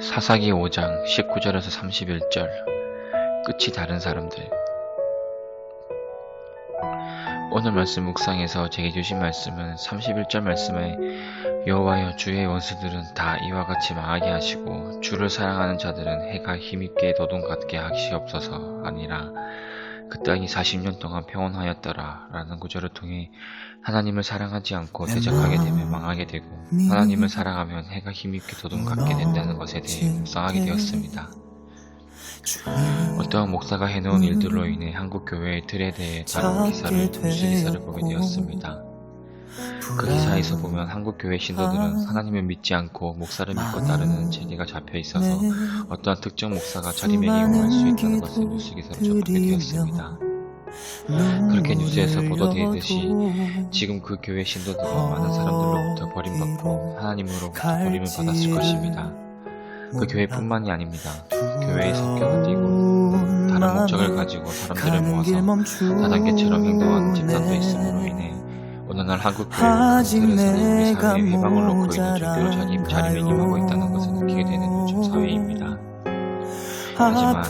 사사기 5장 19절에서 31절. 끝이 다른 사람들. 오늘 말씀 묵상에서 제게 주신 말씀은 31절 말씀에 여호와여 주의 원수들은 다 이와 같이 망하게 하시고 주를 사랑하는 자들은 해가 힘있게 도동 같게 하시옵소서 아니라 그 땅이 40년 동안 평온하였더라 라는 구절을 통해 하나님을 사랑하지 않고 대적하게 되면 망하게 되고 하나님을 사랑하면 해가 힘있게 도동 같게 된다는 것에 대해 묵상하게 되었습니다. 어떠한 목사가 해놓은 일들로 인해 한국 교회의 틀에 대해 다룬 기사를 뉴스 기사를 보게 되었습니다. 그 기사에서 보면 한국 교회 신도들은 하나님을 믿지 않고 목사를 믿고 따르는 체계가 잡혀 있어서 어떠한 특정 목사가 자리매김 할수 있다는 것을 뉴스 기사로 접하게 되었습니다. 그렇게 뉴스에서 보도되듯이 지금 그 교회 신도들은 많은 사람들로부터 버림받고 하나님으로부터 버림을 받았을 것입니다. 그 교회뿐만이 아닙니다. 교회의 성격을 띠고 다른 목적을 가지고 사람들을 모아서 다단계처럼 행동하는 집단도 있음으로 인해 어느 날 한국 교회는 사회에 해방을 놓고 있는 종교로 자기 자리매김하고 있다는 것을 느끼게 되는 요즘 사회입니다. 하지만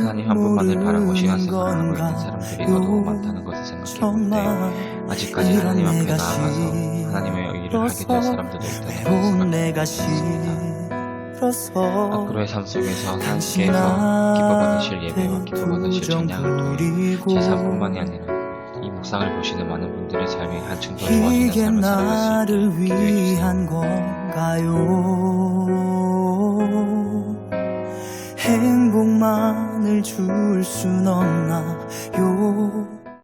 하나님 한 분만을 바라고 신앙생활을 하고 있는 사람들이 더더욱 많다는 것을 생각해보는데 아직까지 하나님 앞에 나아가서 하나님의 의를 하게 될 사람들도 있다는 것을 생각해보습니다. 앞으로의 삶 속에서 하나님께서 기뻐 받으실 예배와 기뻐 받으실 찬양을 통해 제 삶뿐만이 아니라 이 묵상을 보시는 많은 분들의 삶이 한층 더 좋아지는 이게 삶을 살아갈 수 나를. 위한 건가요? 행복만을 줄 순 없나요?